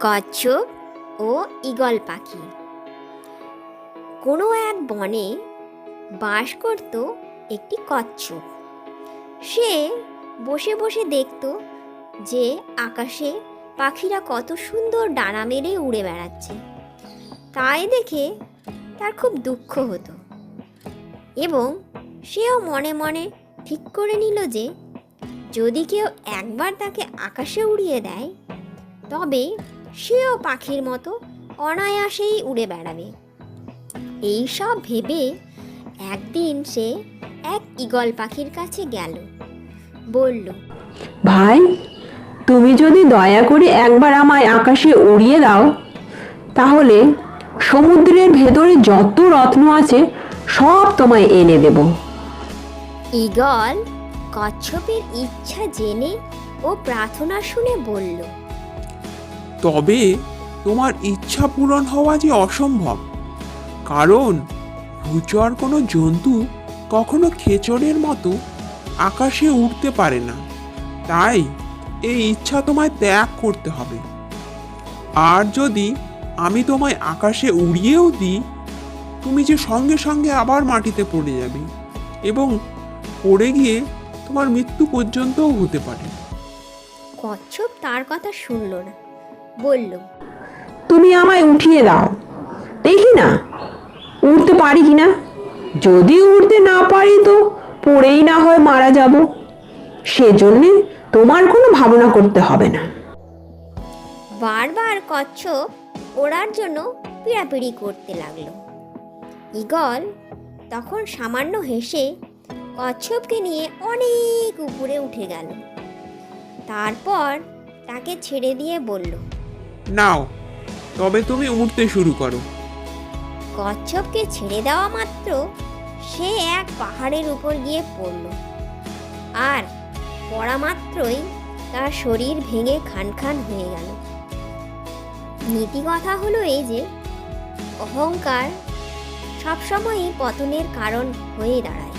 কচ্ছপ ও ঈগল পাখি। কোনো এক বনে বাস করত একটি কচ্ছপ। সে বসে বসে দেখত যে আকাশে পাখিরা কত সুন্দর ডানা মেরে উড়ে বেড়াচ্ছে। তাই দেখে তার খুব দুঃখ হতো এবং সেও মনে মনে ঠিক করে নিল যে, যদি কেউ একবার তাকে আকাশে উড়িয়ে দেয়, তবে সেও পাখির মতো অনায়াসেই উড়ে বেড়াবে। এই সব ভেবে একদিন সে এক ঈগল পাখির কাছে গেল। বলল ভাই তুমি যদি দয়া করে একবার আমায় আকাশে উড়িয়ে দাও তাহলে সমুদ্রের ভেতরে যত রত্ন আছে সব তোমায় এনে দেব। ঈগল কচ্ছপের ইচ্ছা জেনে ও প্রার্থনা শুনে বলল তবে তোমার ইচ্ছা পূরণ হওয়া যে অসম্ভব। কারণ ভূচর কোনো জন্তু কখনো খেচরের মতো আকাশে উঠতে পারে না। তাই এই ইচ্ছা তোমায় ত্যাগ করতে হবে। আর যদি আমি তোমায় আকাশে উড়িয়েও দিই, তুমি যে সঙ্গে সঙ্গে আবার মাটিতে পড়ে যাবে এবং পড়ে গিয়ে তোমার মৃত্যু পর্যন্তও হতে পারে। কচ্ছপ তার কথা শুনল না। বলল তুমি আমায় উঠিয়ে দাও। দেখি না উঠতে পারি কি না? যদি উঠতে না পারি তো পড়েই না হয় মারা যাব। সেজন্যে তোমার কোনো ভাবনা করতে হবে না। বারবার কচ্ছপ ওড়ার জন্য পিড়াপিড়ি করতে লাগল। ঈগল তখন সামান্য হেসে কচ্ছপকে নিয়ে অনেক উপরে উঠে গেল। তারপর তাকে ছেড়ে দিয়ে বলল নাও, তবে তুমি উঠতে শুরু করো। কচ্ছপকে ছেড়ে দেওয়া মাত্র সে এক পাহাড়ের উপর গিয়ে পড়ল। আর পড়া মাত্রই তার শরীর ভেঙে খান খান হয়ে গেল। নীতি কথা হলো এই যে, অহংকার সবসময়ই পতনের কারণ হয়ে দাঁড়ায়।